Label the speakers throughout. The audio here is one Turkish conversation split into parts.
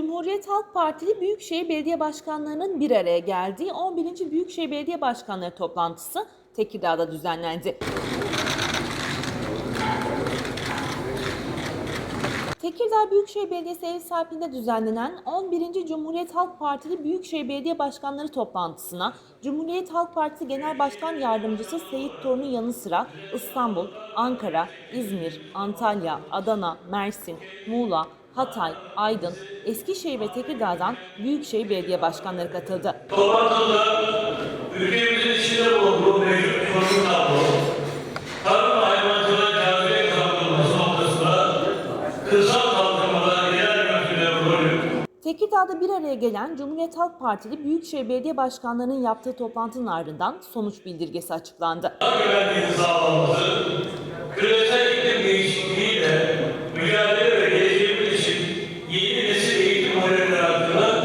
Speaker 1: Cumhuriyet Halk Partili Büyükşehir Belediye Başkanlarının bir araya geldiği 11. Büyükşehir Belediye Başkanları toplantısı Tekirdağ'da düzenlendi. Tekirdağ Büyükşehir Belediyesi ev sahipliğinde düzenlenen 11. Cumhuriyet Halk Partili Büyükşehir Belediye Başkanları toplantısına Cumhuriyet Halk Partisi Genel Başkan Yardımcısı Seyit Torun'un yanı sıra İstanbul, Ankara, İzmir, Antalya, Adana, Mersin, Muğla, Hatay, Aydın, Eskişehir ve Tekirdağ'dan Büyükşehir Belediye Başkanları katıldı.
Speaker 2: Toplantıda ülkemizin içinde bulunduğu mevcut ekonomik tablo, tarım hayvancılığa cazibe kazandırılması noktasında kırsal kalkınmada yerel yönetimlerin rolü,
Speaker 1: Tekirdağ'da bir araya gelen Cumhuriyet Halk Partili Büyükşehir Belediye Başkanlarının yaptığı toplantının ardından sonuç bildirgesi açıklandı.
Speaker 2: sağlanması, küresel iklim değişikliğiyle mücadele ve geleceğimiz için yeni nesil eğitim modelleri hakkında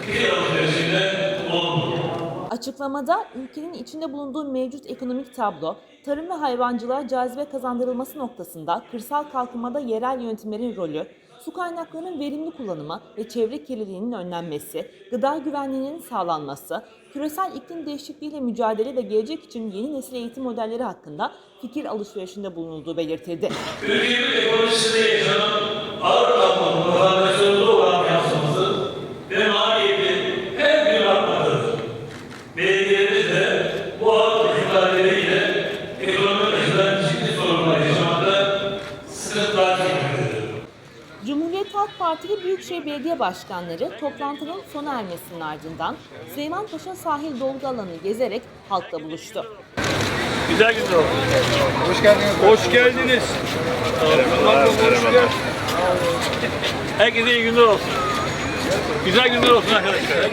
Speaker 2: fikir alışverişinde bulundu.
Speaker 1: Açıklamada ülkenin içinde bulunduğu mevcut ekonomik tablo, tarım ve hayvancılığa cazibe kazandırılması noktasında kırsal kalkınmada yerel yönetimlerin rolü, su kaynaklarının verimli kullanımı ve çevre kirliliğinin önlenmesi, gıda güvenliğinin sağlanması, küresel iklim değişikliğiyle mücadele ve gelecek için yeni nesil eğitim modelleri hakkında fikir alışverişinde bulunulduğu belirtildi.
Speaker 2: Ülkemiz ekonomisinde yaşanan ağır
Speaker 1: Halk Partili Büyükşehir Belediye Başkanları toplantının sona ermesinin ardından Süleymanpaşa sahil dolgu alanı gezerek halkla buluştu.
Speaker 3: Güzel güzel oldu.
Speaker 4: Hoş geldiniz.
Speaker 3: Hoş geldiniz. Herkese iyi günler olsun. Güzel günler olsun arkadaşlar.